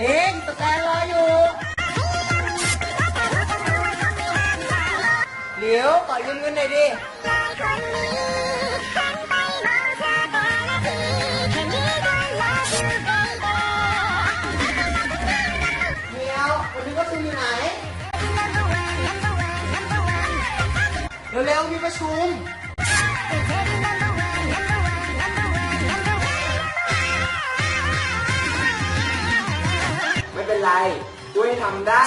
นิงสแตนรออยู่เหลียวขอยืมเงินหน่อยดิเหลียววันนี้ก็ซื้ออยู่ไหน เร็วๆมีประชุม เป็นไรด้วยทำได้